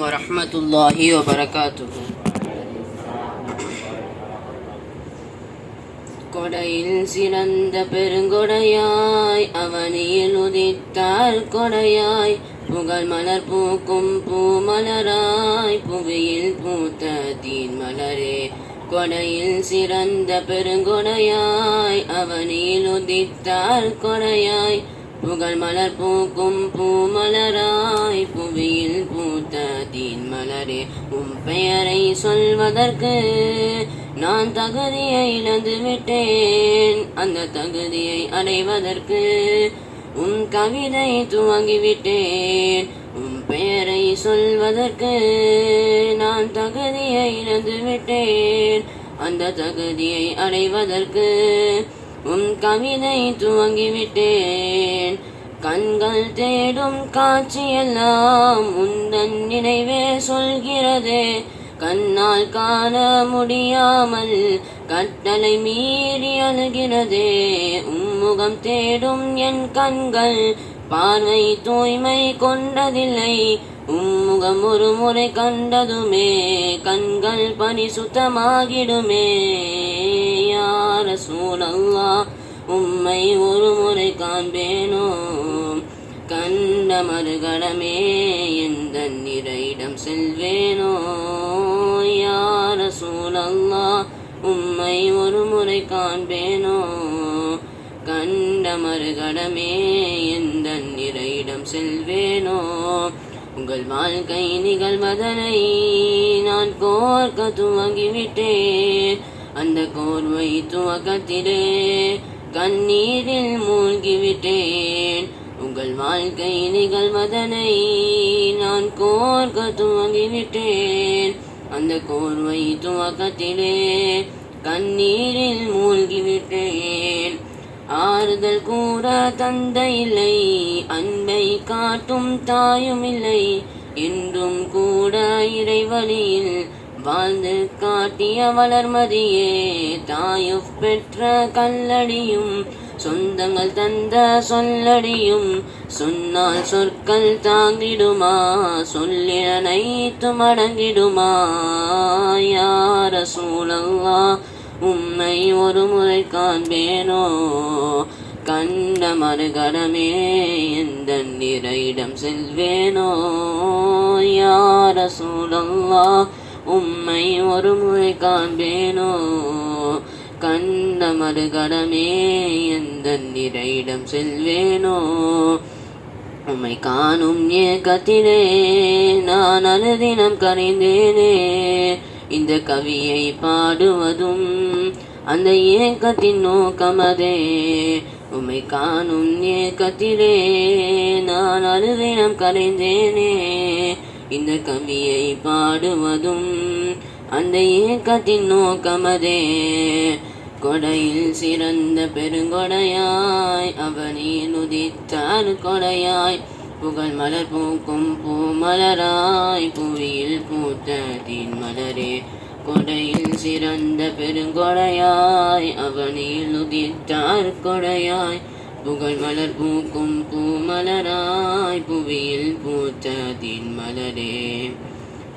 ورحمة الله وبركاته கொடையில் சிறந்த பெருங்கொடையாய் அவனியில் உதித்தார் கொடையாய் புகழ் மலர் பூக்கும் பூமலராய் புவியில் பூத்த தீன் மலரே கொடையில் சிறந்த பெருங்கொடையாய் அவனியில் உதித்தார் கொடையாய் புகழ் மலர் பூக்கும் பூமலராய் புவியில் பூத்த தீன் உம் பெயரை சொல்வதற்கு நான் தகுதியை இழந்து விட்டேன். அந்த தகுதியை அடைவதற்கு உன் கவிதை துவங்கிவிட்டேன். உன் பெயரை சொல்வதற்கு நான் தகுதியை இழந்து விட்டேன். அந்த தகுதியை அடைவதற்கு உன் கவிதை துவங்கிவிட்டேன். கண்கள் தேடும் காட்சியெல்லாம் உந்தன் நினைவே சொல்கிறதே. கண்ணால் காண முடியாமல் கட்டளை மீறி அழுகிறதே. உம்முகம் தேடும் என் கண்கள் பார்வை தூய்மை கொண்டதில்லை. உம்முகம் ஒரு முறை கண்டதுமே கண்கள் பரிசுத்தமாகிடுமே. யார சூழல்லா உம்மை ஒரு முறை காண்பேனோ? மறுகணமே எந்த நிறையிடம் செல்வேனோ? யார சூழல்லா உம்மை ஒரு முறை காண்பேனோ? கண்ட மறுகணமே எந்த நிறையிடம் செல்வேனோ? உங்கள் வாழ்க்கை நிகழ்வதனை நான் கோர்க்க துவங்கிவிட்டேன். அந்த கோர்வை துவக்கத்திலே கண்ணீரில் மூழ்கிவிட்டேன். வாழ்க்கை நிகழ்வதனை நான் கோர்க்க துவங்கிவிட்டேன். அந்த கோர்வை துவக்கத்திலே கண்ணீரில் மூழ்கிவிட்டேன். ஆறுதல் கூற தந்தை இல்லை அன்பை காட்டும் தாயும் இல்லை. என்றும் கூட இறைவழியில் வாழ்ந்து காட்டிய வளர்மதியே தாயு பெற்ற கல்லடியும் சொந்தங்கள் தந்த சொல்லடியும் சொன்னால் சொற்கள் தாங்கிடுமா? சொல்லினைத்து மடங்கிடுமா யார சூழல்லா உம்மை ஒரு முறை காண்பேனோ? கண்ட மறுகடமே எந்த நிறையிடம் செல்வேனோ? யார சூழல்லா உம்மை ஒரு முறை காண்பேனோ? கண்ட மறுகடமே எந்த நிறையிடம் செல்வேனோ? உம்மை காணும் ஏக்கத்திலே நான் அனுதினம் கரைந்தேனே. இந்த கவியை பாடுவதும் அந்த ஏக்கத்தின் நோக்கமதே உம்மை காணும் ஏக்கத்திலே நான் அனுதினம் கரைந்தேனே. இந்த கவியை பாடுவதும் அந்த ஏக்கத்தின் நோக்கமதே. கொடையில் சிறந்த பெருங்கொடையாய் அவனில் உதித்தார் கொடையாய். புகழ் மலர் பூக்கும் பூ மலராய் புவியில் பூத்த தீன் மலரே. கொடையில் சிறந்த பெருங்கொடையாய் அவனில் உதித்தார் கொடையாய். புகழ் மலர் பூக்கும் பூ மலராய் புவியில் பூத்த தீன் மலரே.